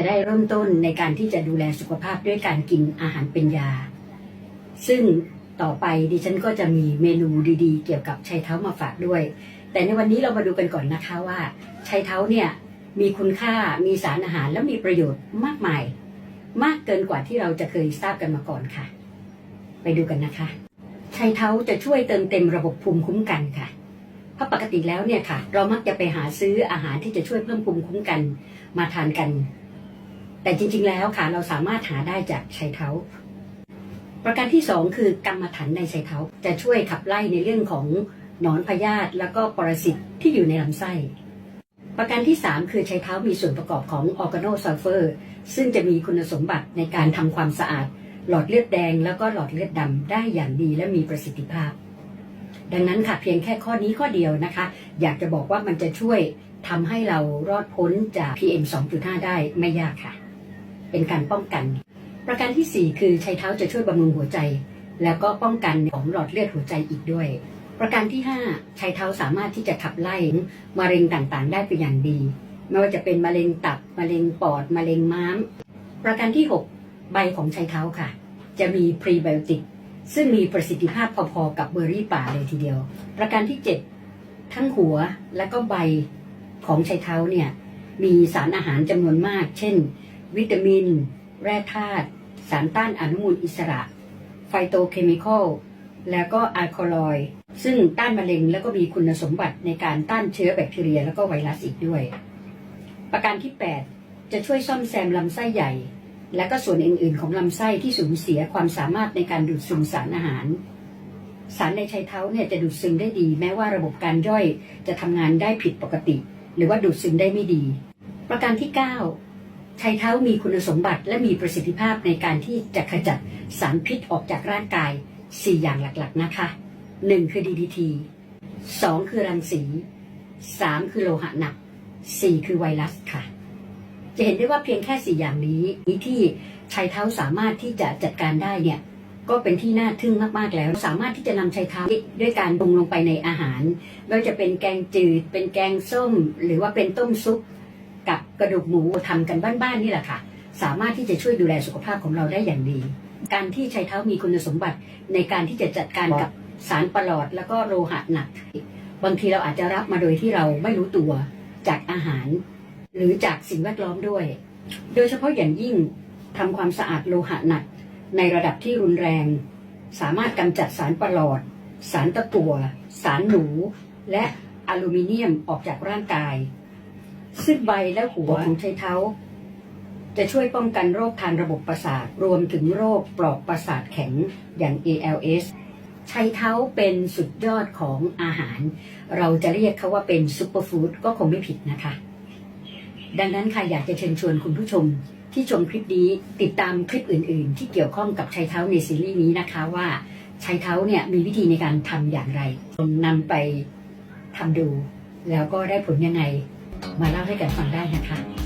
จะได้เริ่มต้นในการที่จะดูแลสุขภาพด้วยการกินอาหารเป็นยา ซึ่งต่อไปดิฉันก็จะมีเมนูดีๆ เกี่ยวกับชัยเท้ามาฝากด้วย แต่ในวันนี้เรามาดูกันก่อนนะคะว่าชัยเท้าเนี่ยมีคุณค่ามีสารอาหารและมีประโยชน์มากมาย มากเกินกว่าที่เราจะเคยทราบกันมาก่อนค่ะ ไปดูกันนะคะชัยเท้าจะช่วยเติมเต็มระบบภูมิคุ้มกันค่ะเพราะปกติแล้วเนี่ยค่ะ เรามักจะไปหาซื้ออาหารที่จะช่วยเพิ่มภูมิคุ้มกันมาทานกัน แต่จริง ๆ แล้วค่ะเราสามารถหาได้จากชัยเท้า ประการที่สองคือกรรมฐานในชัยเท้า จะช่วยขับไล่ในเรื่องของหนอนพยาธิแล้วก็ปรสิตที่อยู่ในลำไส้ ประการที่ 3 คือชัยเท้ามีส่วนประกอบของออร์แกโนซัลเฟอร์ ซึ่งจะมีคุณสมบัติในการทำความสะอาด หลอดเลือดแดงแล้วก็หลอดเลือดดำได้อย่างดีและมีประสิทธิภาพ ดังนั้นค่ะเพียงแค่ข้อนี้ข้อเดียวนะคะ อยากจะบอกว่ามันจะช่วยทำให้เรารอดพ้นจาก PM 2.5 ได้ไม่ยากค่ะ เป็นการป้องกัน ประการทีสี่4 คือชัยเท้าจะช่วยบำรุงหัวใจ แล้วก็ป้องกันของหลอดเลือดหัวใจอีกด้วย ประการที่5ชัยเท้าสามารถที่จะขับไล่มะเร็งต่างๆ ได้เป็นอย่างดี ไม่ว่าจะเป็นมะเร็งตับมะเร็งปอดมะเร็งม้าม ประการที่ 6 ใบของชัยเท้าค่ะ จะมีพรีไบโอติกซึ่งมีประสิทธิภาพพอๆกับเบอร์รี่ป่าเลยทีเดียว ประการที่ 7 ทั้งหัวและก็ใบของชัยเท้าเนี่ยมีสารอาหารจำนวนมาก เช่น วิตามิน แร่ธาตุสารต้านอนุมูลอิสระ ไฟโตเคมีคอลแล้วก็อะลคอลอยซึ่งต้านมะเร็งแล้วก็มีคุณสมบัติในการต้านเชื้อแบคทีเรียแล้วก็ไวรัสอีกด้วย ประการที่ 8 จะช่วยซ่อมแซมลำไส้ใหญ่ และก็ส่วนอื่นๆ ของลำไส้ที่สูญเสียความสามารถในการดูดซึมสารอาหาร สารในไชเท้าเนี่ยจะดูดซึมได้ดี แม้ว่าระบบการย่อยจะทำงานได้ผิดปกติ หรือว่าดูดซึมได้ไม่ดี ประการที่ 9 ชัยเท้ามีคุณสมบัติและมีประสิทธิภาพในการที่จะขจัดสารพิษออกจากร่างกาย 4 อย่างหลักๆนะคะ 1 คือ DDT 2 คือรังสี 3 คือโลหะหนัก 4 คือไวรัสค่ะ จะเห็นได้ว่าเพียงแค่ 4 อย่างนี้ที่ชัยเท้าสามารถที่จะจัดการได้เนี่ยก็เป็นที่น่าทึ่งมากๆแล้ว สามารถที่จะนำชัยเท้าด้วยการปรุงลงไปในอาหารไม่ว่าจะเป็นแกงจืด เป็นแกงส้ม หรือว่าเป็นต้มซุป กับกระดูกหมูทำกันบ้านๆนี่แหละค่ะ สามารถที่จะช่วยดูแลสุขภาพของเราได้อย่างดี การที่ชัยเท้ามีคุณสมบัติในการที่จะจัดการกับสารประหลอดแล้วก็โลหะหนัก บางทีเราอาจจะรับมาโดยที่เราไม่รู้ตัวจากอาหาร หรือจากสิ่งแวดล้อมด้วย โดยเฉพาะอย่างยิ่งทำความสะอาดโลหะหนัก ในระดับที่รุนแรง สามารถกำจัดสารประหลอด สารตะกั่วสารหนู และอลูมิเนียมออกจากร่างกาย ซึ่งใบและหัวของชัยเท้า จะช่วยป้องกันโรคทางระบบประสาท รวมถึงโรคปลอกประสาทแข็งอย่าง ALS ชัยเท้าเป็นสุดยอดของอาหาร เราจะเรียกเขาว่าเป็นซูเปอร์ฟู้ดก็คงไม่ผิดนะคะ ดังนั้นค่ะอยากจะเชิญชวนคุณผู้ชมที่ชมคลิปนี้ติดตามคลิปอื่น ๆ ที่เกี่ยวข้องกับชัยเท้าในซีรีส์นี้นะคะว่าชัยเท้าเนี่ยมีวิธีในการทำอย่างไรนำไปทำดู แล้วก็ได้ผลยังไง มาเล่าให้กันฟังได้นะคะ